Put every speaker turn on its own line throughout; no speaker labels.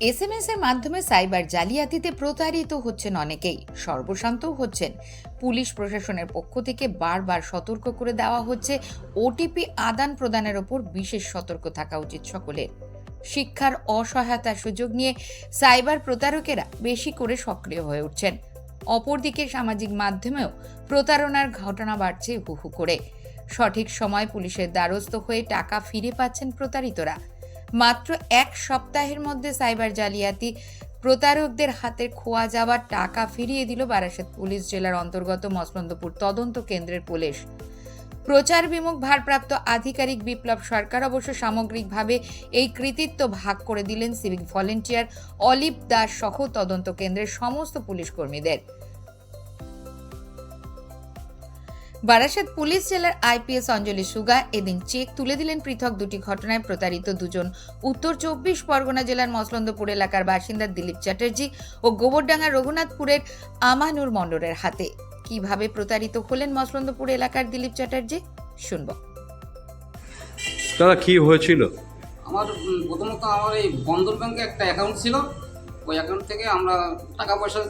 SMS এর মাধ্যমে cyber জালিয়াতিতে প্রতারিত হচ্ছেন অনেকেই। সর্বশান্তও হচ্ছেন। পুলিশ প্রশাসনের পক্ষ থেকে বারবার সতর্ক করে দেওয়া হচ্ছে ওটিপি আদান প্রদানের ওপর বিশেষ সতর্ক থাকা উচিত সকলের। শিক্ষার অসহায়তা সুযোগ নিয়ে সাইবার প্রতারকেরা বেশি করে সক্রিয় হয়ে উঠছেন। অপরদিকে সামাজিক মাধ্যমেও প্রতারণার ঘটনা বাড়ছে হু হু করে। সঠিক সময় পুলিশের দ্বারস্থ হয়ে টাকা ফিরে পাচ্ছেন প্রতারিতরা। মাত্র এক সপ্তাহের মধ্যে সাইবার জালিয়াতি প্রতারকদের হাতে খোয়া যাওয়ার টাকা ফিরিয়ে দিল বারাসাত পুলিশ জেলার অন্তর্গত মসলন্দপুর তদন্ত কেন্দ্রের পুলিশ। প্রচার বিমুখ ভারপ্রাপ্ত আধিকারিক বিপ্লব সরকার অবশ্য সামগ্রিকভাবে এই কৃতিত্ব ভাগ করে দিলেন সিভিক ভলেন্টিয়ার অলিভ দাস সহ তদন্ত কেন্দ্রের সমস্ত পুলিশ কর্মীদের। বারাসাত পুলিশ জেলার আইপিএস অঞ্জলি সুগা এদিন চেক তুলে দিলেন পৃথক দুটি ঘটনায় প্রতারিত দুজন। উত্তর চব্বিশ পরগনা জেলার মসলন্দপুর এলাকার বাসিন্দা দিলীপ চ্যাটার্জি ও গোবরডাঙ্গা রঘুনাথপুরের আমানুর মণ্ডলের হাতে। কীভাবে প্রতারিত হলেন মসলন্দপুর এলাকার দিলীপ চ্যাটার্জি? শুনব।
দাদা কি হয়েছিল?
আমার প্রথমত আমার এই বন্ধন ব্যাংকে একটা অ্যাকাউন্ট ছিল। ওই অ্যাকাউন্ট থেকে আমরা টাকা পয়সা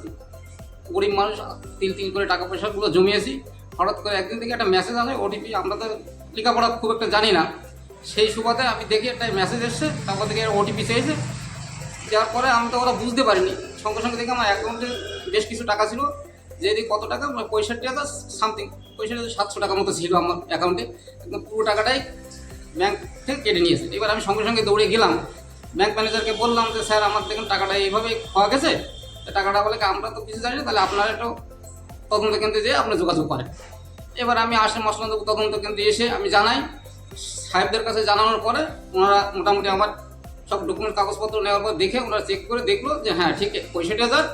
গরিব মানুষ তিল তিল করে টাকা পয়সাগুলো জমিয়েছি। হঠাৎ করে একদিন থেকে একটা মেসেজ আসে ওটিপি আমরা তো লেখাপড়া খুব একটা জানি না। সেই সুবাদে আমি দেখি একটা মেসেজ এসছে, তারপর থেকে ওটিপি চেয়েছে দেওয়ার পরে আমি তো ওরা বুঝতে পারিনি। সঙ্গে সঙ্গে দেখে আমার অ্যাকাউন্টে বেশ কিছু টাকা ছিল। যে দিক কত টাকা মানে পঁয়ষট্টি হাজার সামথিং পঁয়ষট্টি সাতশো টাকা মতো ছিল আমার অ্যাকাউন্টে একদম পুরো টাকাটাই ব্যাংক থেকে কেটে নিয়েছে এবার আমি সঙ্গে সঙ্গে দৌড়ে গেলাম। ব্যাংক ম্যানেজারকে বললাম যে, স্যার, আমার দেখুন টাকাটা এইভাবে খাওয়া গেছে। টাকাটা বলে আমরা তো কিছু জানি না, তাহলে আপনারা একটু তদন্ত কেন্দ্রে যেয়ে আপনার যোগাযোগ করেন। এবার আমি আসে মশলা তদন্ত কেন্দ্রে এসে আমি জানাই, সাহেবদের কাছে জানানোর পরে ওনারা মোটামুটি আমার সব ডকুমেন্ট কাগজপত্র নেওয়ার পর দেখে ওনারা চেক করে দেখল যে হ্যাঁ ঠিক পঁয়ষট্টি হাজার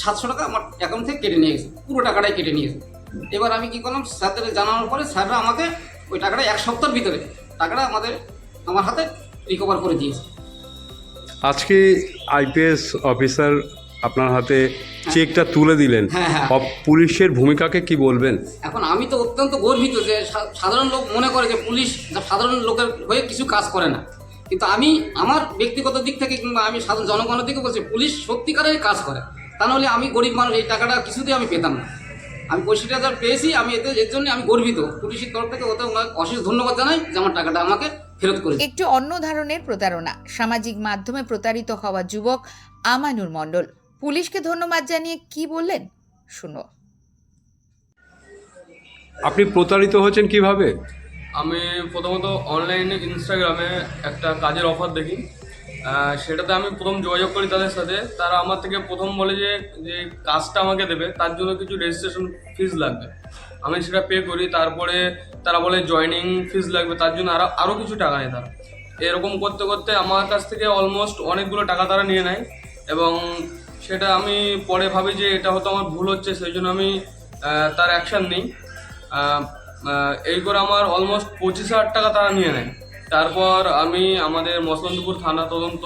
সাতশো টাকা আমার অ্যাকাউন্ট থেকে কেটে নিয়ে গেছে, পুরো টাকাটাই কেটে নিয়েছে এবার আমি কী করলাম, স্যারদের জানানোর পরে স্যাররা আমাকে ওই টাকাটা এক সপ্তাহের ভিতরে টাকাটা আমাদের, আমার হাতে রিকভার করে দিয়েছে।
আজকে আইপিএস অফিসার আপনার হাতে চেকটা তুলে দিলেন।
হ্যাঁ, হ্যাঁ।
পুলিশের ভূমিকাকে কি বলবেন?
এখন আমি তো অত্যন্ত গর্বিত যে সাধারণ লোক মনে করে যে পুলিশ সাধারণ লোকের হয়ে কিছু কাজ করে না। কিন্তু আমি আমার ব্যক্তিগত দিক থেকে কিংবা আমি সাধারণ জনগণের দিকে বলছি পুলিশ সত্যিকারের কাজ করে। তা নাহলে আমি গরিব মানুষ এই টাকাটা কিছুতেই আমি পেতাম না। আমি পঁয়ষট্টি হাজার পেয়েছি আমি এতে এর জন্য আমি গর্বিত। পুলিশের তরফ থেকে ওদের ওনাকে অশেষ ধন্যবাদ জানাই যে আমার টাকাটা আমাকে ফেরত করে
একটু অন্য ধরনের প্রতারণা। সামাজিক মাধ্যমে প্রতারিত হওয়া যুবক আমানুর মণ্ডল। পুলিশকে ধন্যবাদ জানিয়ে কি বললেন? শুনো।
আপনি প্রতারিত হয়েছেন কীভাবে?
আমি প্রথমত অনলাইনে ইনস্টাগ্রামে একটা কাজের অফার দেখি। সেটাতে আমি প্রথম যোগাযোগ করি তাদের সাথে। তারা আমার থেকে প্রথম বলে যে যে কাজটা আমাকে দেবে তার জন্য কিছু রেজিস্ট্রেশন ফিস লাগবে। আমি সেটা পে করি তারপরে তারা বলে জয়নিং ফিস লাগবে তার জন্য আরও আরও কিছু টাকা নেয় তারা। এরকম করতে করতে আমার কাছ থেকে অলমোস্ট অনেকগুলো টাকা তারা নিয়ে নেয় এবং সেটা আমি পরে ভাবি যে এটা হয়তো আমার ভুল হচ্ছে সেই জন্য আমি তার অ্যাকশান নিই। এই করে আমার অলমোস্ট পঁচিশ হাজার টাকা তারা নিয়ে নেয়। তারপর আমি আমাদের মসলন্দপুর থানা তদন্ত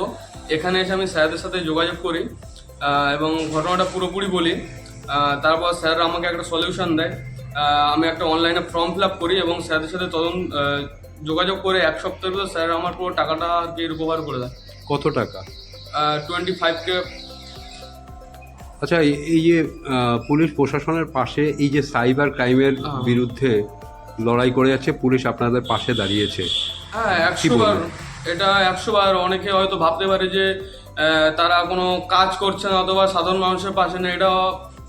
এখানে এসে আমি স্যারদের সাথে যোগাযোগ করি এবং ঘটনাটা পুরোপুরি বলি। তারপর স্যার আমাকে একটা সলিউশন দেয়। আমি একটা অনলাইনে ফর্ম ফিল আপ করি এবং স্যারদের সাথে তদন্ত যোগাযোগ করে এক সপ্তাহের ভিতর স্যার আমার পুরো টাকাটা আর কি রিকভার করে দেয়।
কত টাকা?
টোয়েন্টি ফাইভকে
আচ্ছা এই- যে পুলিশ প্রশাসনের পাশে এই যে সাইবার ক্রাইমের
হ্যাঁ।
বিরুদ্ধে লড়াই করে যাচ্ছে পুলিশ আপনাদের পাশে দাঁড়িয়েছে।
হ্যাঁ
কি
একশো বার। এটা একশো বার। অনেকে হয়তো ভাবতে পারে যে তারা কোনো কাজ করছে না অথবা সাধারণ মানুষের পাশে না এটা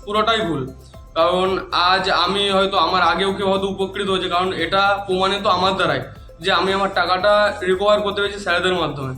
পুরোটাই ভুল। কারণ আজ আমি হয়তো আমার আগেও কেউ হয়তো উপকৃত হয়েছে। কারণ এটা প্রমাণিত আমার দ্বারাই যে আমি আমার টাকাটা রিকভার করতে পেরেছি স্যারেদের মাধ্যমে।